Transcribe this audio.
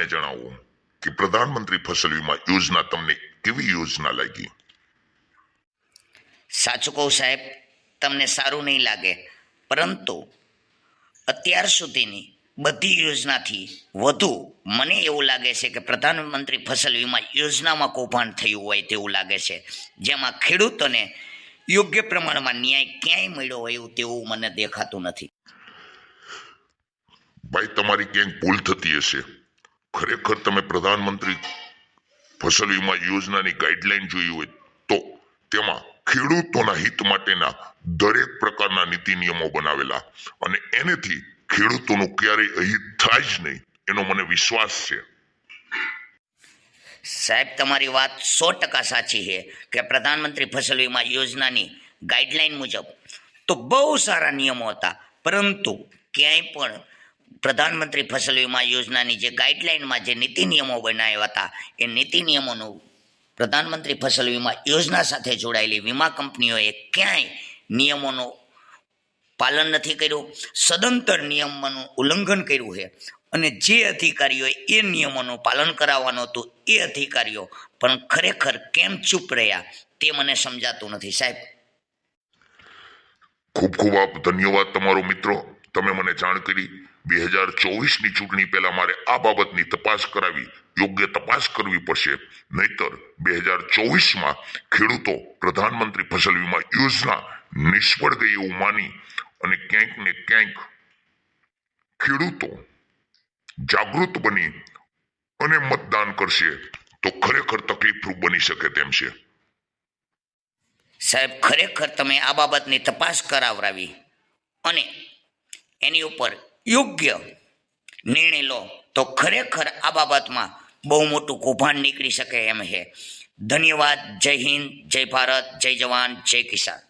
મને જણાવો કે પ્રધાનમંત્રી ફસલ વીમા યોજના તમને કેવી યોજના લાગી? સાચું કહું સાહેબ તમને સારું નહીં લાગે પરંતુ અત્યાર સુધીની બધી યોજનાથી વધુ મને એવું લાગે છે કે પ્રધાનમંત્રી ફસલ વીમા યોજનામાં કૌભાંડ થયું હોય તેવું લાગે છે જેમાં ખેડૂતોને યોગ્ય પ્રમાણમાં ન્યાય ક્યાંય મળ્યો હોય એવું તેવું મને દેખાતું નથી. ભાઈ તમારી ક્યાંક ભૂલ થતી હશે. ખરેખર તમે પ્રધાનમંત્રી ફસલ વીમા યોજનાની ગાઈડલાઈન જોઈ હોય તો તેમાં ખેડૂતોના હિત માટેના દરેક પ્રકારના નીતિ નિયમો બનાવેલા અને એનેથી ખેડૂતોનું ક્યારેય અહિત થાય જ નહીં એનો મને વિશ્વાસ છે. સાહેબ, તમારી વાત સો ટકા સાચી છે કે પ્રધાનમંત્રી ફસલ વીમા યોજનાની ગાઈડલાઈન મુજબ તો બહુ સારા નિયમો હતા, પરંતુ ક્યાંય પણ પ્રધાનમંત્રી ફસલ વીમા યોજનાની જે ગાઈડલાઇનમાં જે નીતિ નિયમો બનાવ્યા હતા, એ નીતિ નિયમોનું પ્રધાનમંત્રી ફસલ વીમા યોજના સાથે જોડાયેલી વીમા કંપનીઓએ ક્યાંય નિયમોનું પાલન નથી કર્યું. સદંતર નિયમોનું ઉલ્લંઘન કર્યું છે. અને જે અધિકારીઓએ એ નિયમોનું પાલન કરાવવાનું હતું, એ અધિકારીઓ પણ ખરેખર કેમ ચૂપ રહ્યા, તે મને સમજાતું નથી. સાહેબ. ખૂબ ખૂબ આપ ધન્યવાદ તમારો મિત્રો. તમે મને જાણ કરી. બે હજાર ચોવીસની ચૂંટણી પહેલા મારે આ બાબતની તપાસ કરાવી, યોગ્ય તપાસ કરવી પડશે. નહીતર બે હજાર ચોવીસમાં ખેડૂતો પ્રધાનમંત્રી ફસલ વીમા યોજના નિષ્ફળ ગઈ એવું માની અને ક્યાંક ને ક્યાંક ખેડૂતો જાગૃત બની અને મતદાન કરશે તો ખરેખર તકલીફરૂપ બની શકે તેમ છે. સાહેબ, ખરેખર તમે આ બાબતની તપાસ કરાવરાવી અને એની ઉપર યોગ્ય નિર્ણય લો, તો ખરેખર આ બાબતમાં બહુ મોટું કૌભાંડ નીકળી શકે એમ છે ધન્યવાદ. જય હિન્દ. જય ભારત. જય જવાન. જય કિસાન.